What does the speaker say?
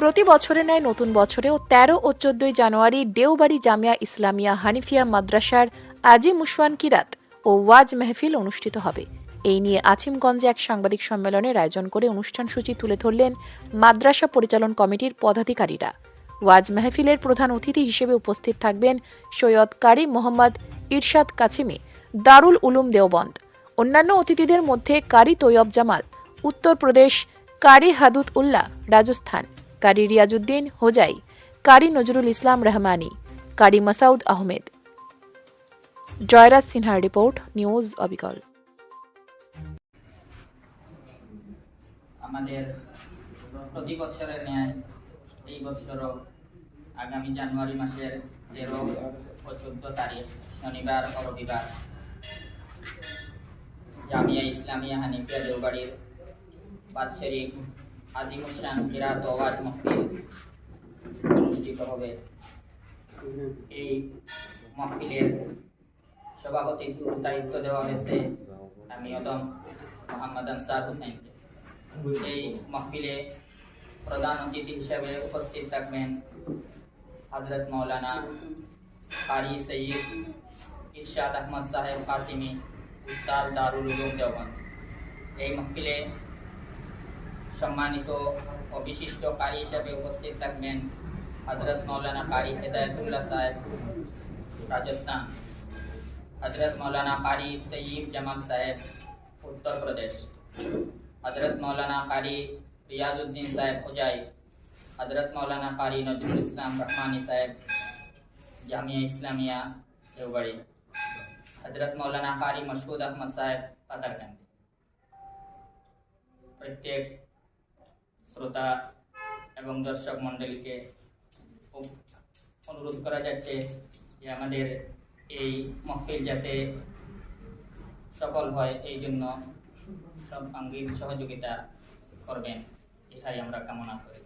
প্রতি বছরে ন্যায় নতুন বছরেও তেরো ও চোদ্দই জানুয়ারি দেওবাড়ি জামিয়া ইসলামিয়া হানিফিয়া মাদ্রাসার আজি মুশওয়ান কিরাত ও ওয়াজ মেহফিল অনুষ্ঠিত হবে। এই নিয়ে আছিমগঞ্জে এক সাংবাদিক সম্মেলনের আয়োজন করে অনুষ্ঠান সূচি তুলে ধরলেন মাদ্রাসা পরিচালন কমিটির পদাধিকারীরা। ওয়াজ মেহফিলের প্রধান অতিথি হিসেবে উপস্থিত থাকবেন সৈয়দ কারি মোহাম্মদ ইরশাদ কাছিমি, দারুল উলুম দেওবন্দ। অন্যান্য অতিথিদের মধ্যে কারি তৈয়ব জামাল উত্তরপ্রদেশ কারি হাদুত উল্লাহ রাজস্থান। কারি রিয়াজুদ্দিন হোজাই, কারি নজরুল ইসলাম রহমানি, কারি মাসাউদ আহমেদ। জয়রাজ সিনহার রিপোর্ট, নিউজ অবিকল। আমাদের প্রতি বছরের ন্যায় এই বছরও আগামী জানুয়ারি মাসের তেরো ও চোদ্দ তারিখ, শনিবার ও রবিবার জামিয়া ইসলামিয়া হানিফিয়া দেওবাড়ির বাৎসরিক আজিমুসান কিরাত ও ওয়াজ মহফিল অনুষ্ঠিত হবে এই মহফিলের সভাপতিত্ব দায়িত্ব দেওয়া হয়েছে আমি অদম মোহাম্মদ আনসার হোসেনকে এই মহফিলে প্রধান অতিথি হিসেবে উপস্থিত থাকবেন হজরত মৌলানা কারি সঈদ ইরশাদ আহমদ সাহেব কাসিমি উস্তাদ দারুল উলুম দেওবন্দ এই মহফিলে সম্মানিত ও বিশিষ্ট কারি হিসেবে উপস্থিত থাকবেন হজরত মৌলানা কারি হেদায়তুল্লাহ সাহেব রাজস্থান হজরত মৌলানা কারি তৈয়ব জামাল সাহেব উত্তর প্রদেশ हजरत मौलाना कारी रियाजुद्दीन साहब खुजाई हजरत मौलाना कारी नजरुल इस्लाम रहमानी साहब जामिया इस्लामिया देवबड़ी हजरत मौलाना कारी मशहूद अहमद साहब पाथरकांदी প্রত্যেক শ্রোতা এবং দর্শক মণ্ডলীকে অনুরোধ করা যাচ্ছে যে আমাদের এই মহফিল যাতে সফল হয়, এই জন্য সব সর্বাঙ্গীন সহযোগিতা করবেন। এটাই আমরা কামনা করি।